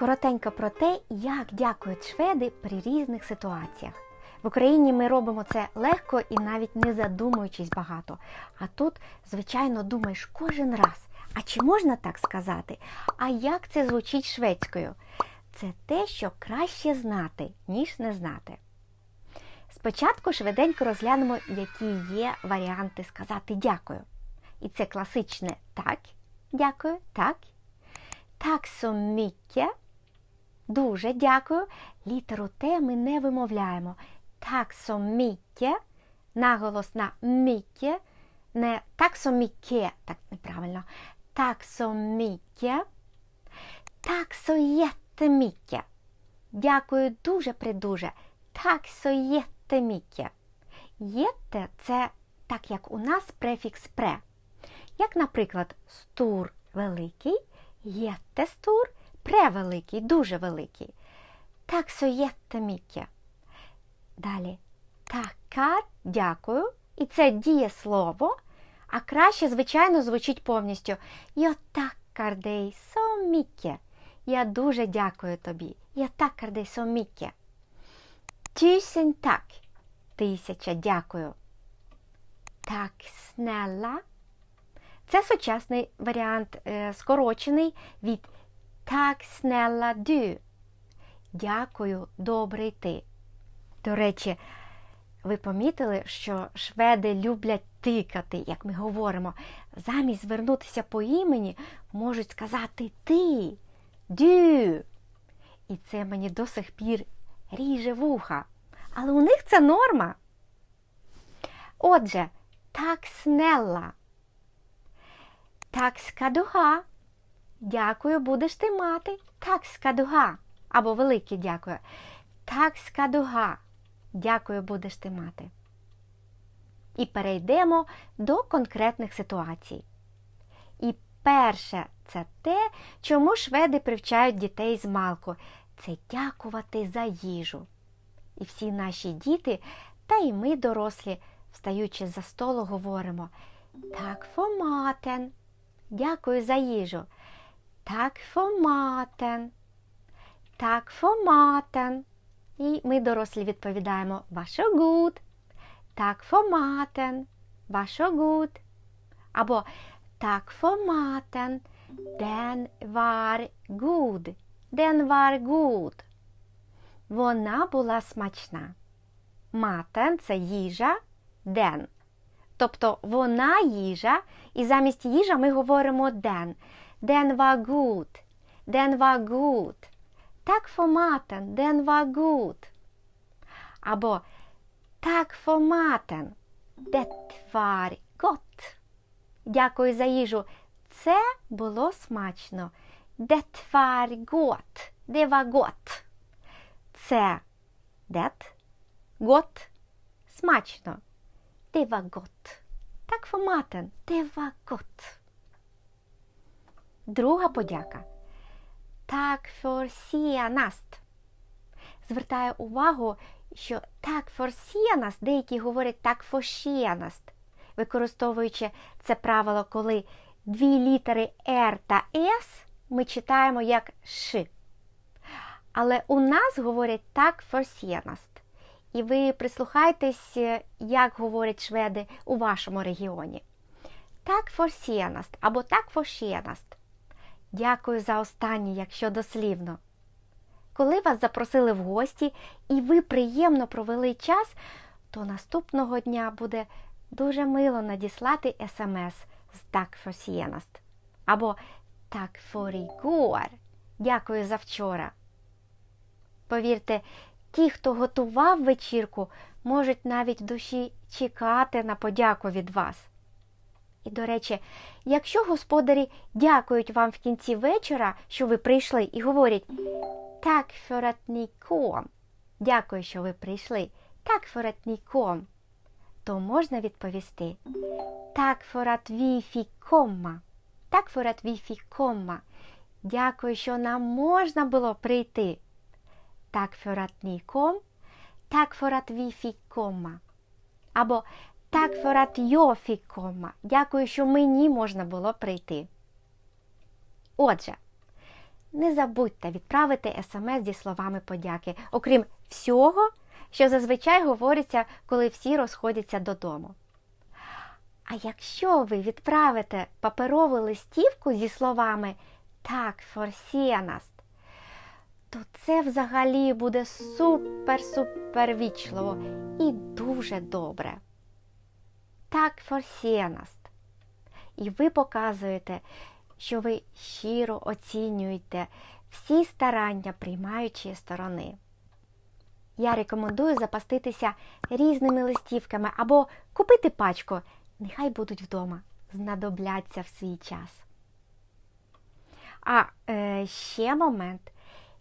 Коротенько про те, як дякують шведи при різних ситуаціях. В Україні ми робимо це легко і навіть не задумуючись багато. А тут, звичайно, думаєш кожен раз. А чи можна так сказати? А як це звучить шведською? Це те, що краще знати, ніж не знати. Спочатку швиденько розглянемо, які є варіанти сказати дякую. І це класичне так, дякую, так. Так mycket. Дуже дякую. Літеру Т ми не вимовляємо. Так. Наголос на mycket. Не так так неправильно. Так so mycket. Так so jättemycket. Дякую дуже придуже. Так so jättemycket. Єте це так як у нас префікс пре. Як, наприклад, стур великий, єтестур превеликий, дуже великий. Так so jättemycket. Далі такар, дякую. І це дієслово. А краще, звичайно, звучить повністю Я tackar dig så. Я дуже дякую тобі. Я dig så mycket. Tusen tack. Тисяча дякую. Так, snälla. Це сучасний варіант, е, скорочений від Так, snälla du. Дякую, добрий ти. До речі, ви помітили, що шведи люблять тикати, як ми говоримо. Замість звернутися по імені, можуть сказати ти, дю. І це мені до сих пір ріже вуха. Але у них це норма. Отже, так снелла. Так скадуга. Дякую, будеш ти мати. Так скадуга. Або велике дякую. Так скадуга. Дякую, будеш ти мати. І перейдемо до конкретних ситуацій. І перше це те, чому шведи привчають дітей з малку. Це дякувати за їжу. І всі наші діти, та й ми, дорослі, встаючи за столу, говоримо Так фоматен. Дякую за їжу. Так фоматен. Так фоматен. І ми, дорослі, відповідаємо Вашогуд. Так фоматен. Вашогуд. Або Так фоматен. Den var god. Den var god. Вона була смачна. Матен це їжа, ден. Тобто вона їжа, і замість їжа ми говоримо ден. Den var god. Den var god. Так maten. Den var god. Або так maten. Det var gott. Дякую за їжу. Це було смачно. Det var gott. Det var gott. Це det. Gott. Смачно. Det var gott. Так maten. Det var gott. Друга подяка. Так senast. Звертаю увагу, що так senast деякі говорять так senast, використовуючи це правило, коли дві літери R та S ми читаємо як Ш. Але у нас говорять так senast. І ви прислухайтесь, як говорять шведи у вашому регіоні. Так senast або так senast. Дякую за останнє, якщо дослівно. Коли вас запросили в гості і ви приємно провели час, то наступного дня буде дуже мило надіслати смс з так for. Або так for. Дякую за вчора. Повірте, ті, хто готував вечірку, можуть навіть в душі чекати на подяку від вас. І, до речі, якщо господарі дякують вам в кінці вечора, що ви прийшли, і говорять так kom, дякую, що ви прийшли, так kom, то можна відповісти так komma, так komma, дякую, що нам можна було прийти. Так kom, так komma. Або так för att. Дякую, що мені можна було прийти. Отже, не забудьте відправити смс зі словами подяки, окрім всього, що зазвичай говориться, коли всі розходяться додому. А якщо ви відправите паперову листівку зі словами так, форсіанаст, то це взагалі буде супер-супер вічливо і дуже добре. Так, форсіанаст. І ви показуєте, що ви щиро оцінюєте всі старання приймаючої сторони. Я рекомендую запаститися різними листівками або купити пачку. Нехай будуть вдома, знадобляться в свій час. А е, ще момент.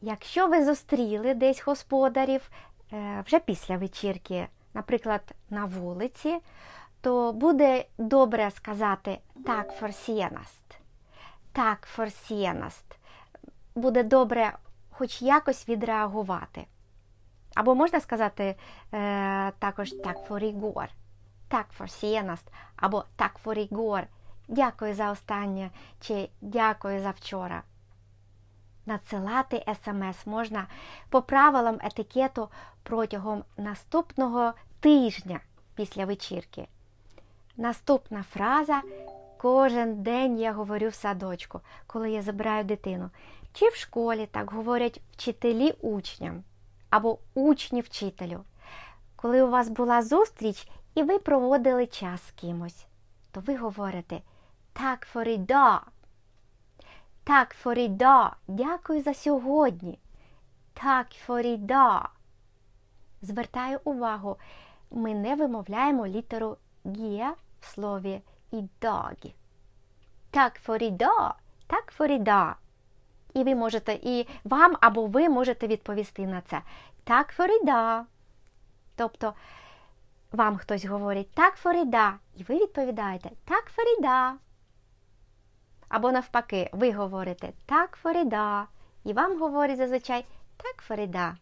Якщо ви зустріли десь господарів е, вже після вечірки, наприклад, на вулиці, то буде добре сказати так форсієнаст. Так форсієнаст. Буде добре хоч якось відреагувати. Або можна сказати е, також так форігор. Так форсієнаст, або так форігор. Дякую за останнє чи дякую за вчора. Надсилати смс можна по правилам етикету протягом наступного тижня після вечірки. Наступна фраза кожен день я говорю в садочку, коли я забираю дитину. Чи в школі так говорять вчителі учням або учні вчителю. Коли у вас була зустріч і ви проводили час з кимось, то ви говорите так форіда. Так форіда. Дякую за сьогодні. Так форіда. Звертаю увагу, ми не вимовляємо літеру Г в слові ідагі. Так форіда, так форіда. І ви можете, і вам або ви можете відповісти на це. Так форіда. Тобто вам хтось говорить так форіда, і ви відповідаєте так форіда. Або навпаки, ви говорите так форіда, і вам говорять зазвичай так форіда.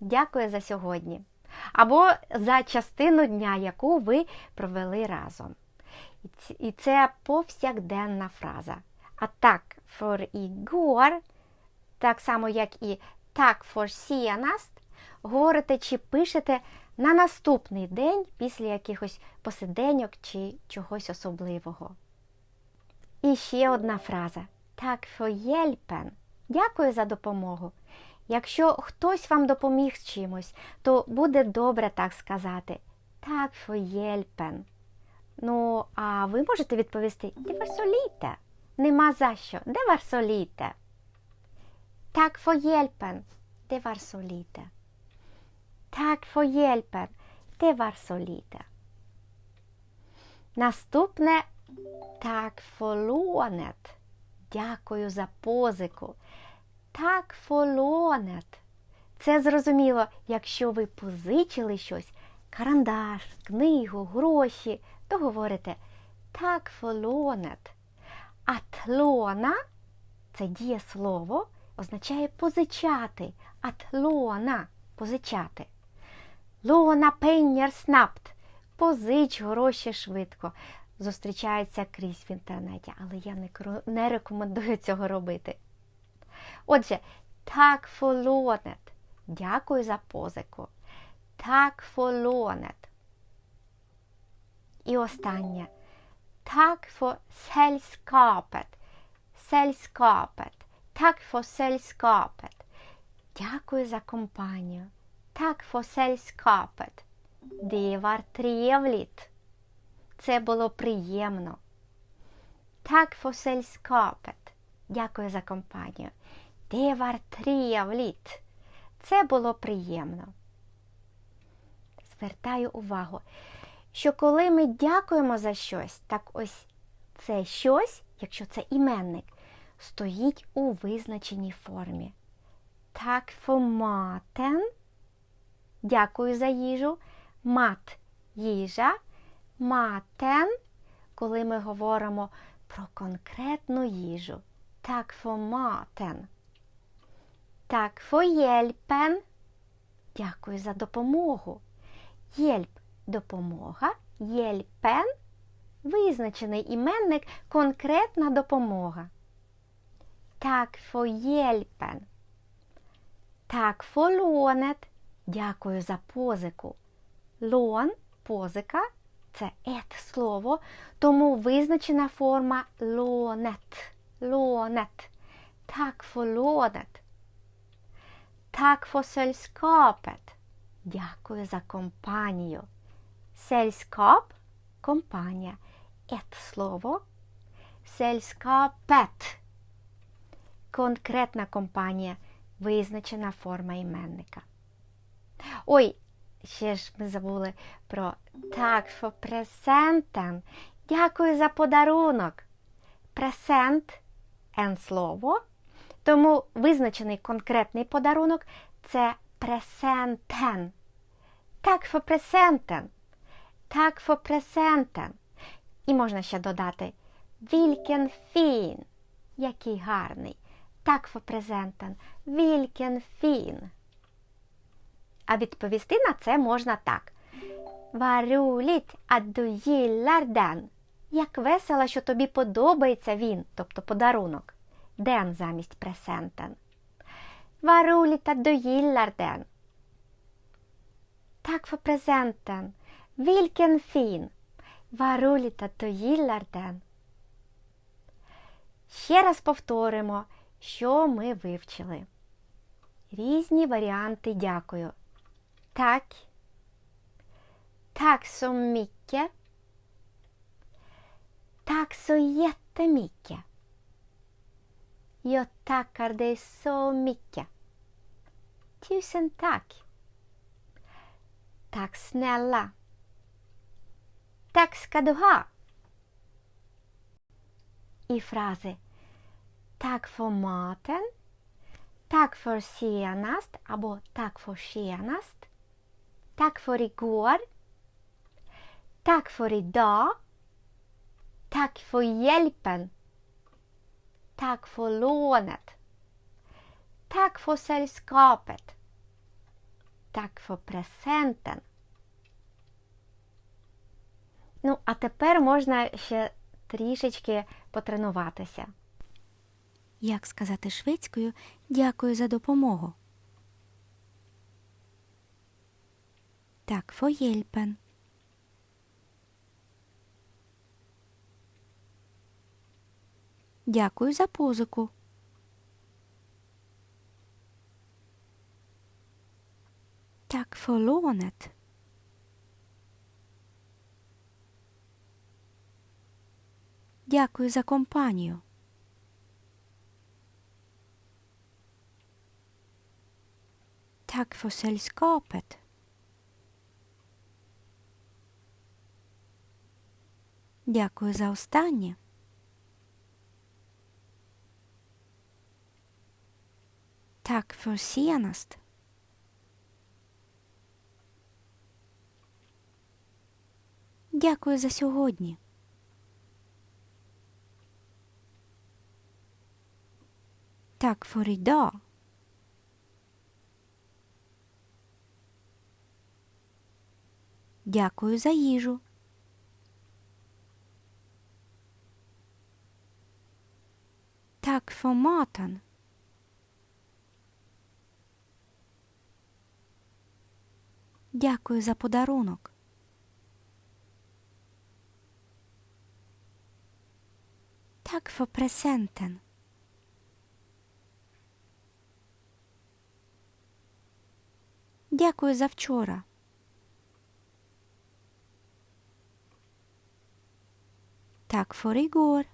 Дякую за сьогодні. Або за частину дня, яку ви провели разом. І це повсякденна фраза. А так for igår, так само, як і так for senast, говорите чи пишете на наступний день після якихось посиденьок чи чогось особливого. І ще одна фраза. Так for hjälpen. Дякую за допомогу. Якщо хтось вам допоміг з чимось, то буде добре так сказати. Так hjälpen. Ну, а ви можете відповісти «Det var så lite». Нема за що. Så lite. Так var så lite. Так var så lite. Наступне так lånet. Дякую за позику. Так lånet. Це зрозуміло, якщо ви позичили щось, карандаш, книгу, гроші, то говорите так for lånet. А тлона це дієслово, означає позичати. А тлона позичати. Лона пеннер. Позич гроші швидко. Зустрічається крізь в інтернеті, але я не рекомендую цього робити. Отже, так фолонет. Дякую за позику. Так фолонет. І останнє. Tack för sällskapet. Sällskapet. Tack för sällskapet. Дякую за компанію. Tack för sällskapet. Det var trevligt. Це було приємно. Tack för sällskapet. Дякую за компанію. Det var trevligt. Це було приємно. Звертаю увагу що коли ми дякуємо за щось, так ось це щось, якщо це іменник, стоїть у визначеній формі. Так маten. Дякую за їжу. Мат їжа. Матен, коли ми говоримо про конкретну їжу. Так маten. Так hjälpen. Дякую за допомогу. Єльп допомога, hjälpen, визначений іменник конкретна допомога. Hjälpen. Tack för lånet. Дякую за позику. Лон, позика це ет слово, тому визначена форма лонет. Лонет. Tack för Tack för sällskapet. Дякую за компанію. Sällskap – компанія. Ett слово. Sällskapet – конкретна компанія, визначена форма іменника. Ой, ще ж ми забули про так for presenten. Дякую за подарунок. Пресент – en слово. Тому визначений конкретний подарунок це presenten. Так for presenten. Так for presenten. І можна ще додати Vilken fin. Який гарний. Так for presenten. Vilken fin. А відповісти на це можна так. Gillar den. Як весело, що тобі подобається він, тобто подарунок. Den замість för presenten. Vilken fin. Vad roligt att du gillar den. Ще раз повторимо, що ми вивчили. Різні варіанти дякую. Так. Tack så mycket. Tack så jättemycket. Jag tackar dig så mycket. Tusen tack. Tack snälla. Tack ska du ha. I fraser Tack för maten. Tack för senast або tack för senast. Tack för igår. Tack för idag. Tack för hjälpen. Tack för lånet. Tack för sällskapet. Tack för presenten. Ну, а тепер можна ще трішечки потренуватися. Як сказати шведською дякую за допомогу? Так, for hjälpen. Дякую за позику. Так, for. Дякую за компанію. Tack för. Дякую за останнє. Tack för senast. Дякую за сьогодні. Так för idag. Дякую за їжу. Так för maten. Дякую за подарунок. Так för presenten. Дякую за вчора. Так för igår.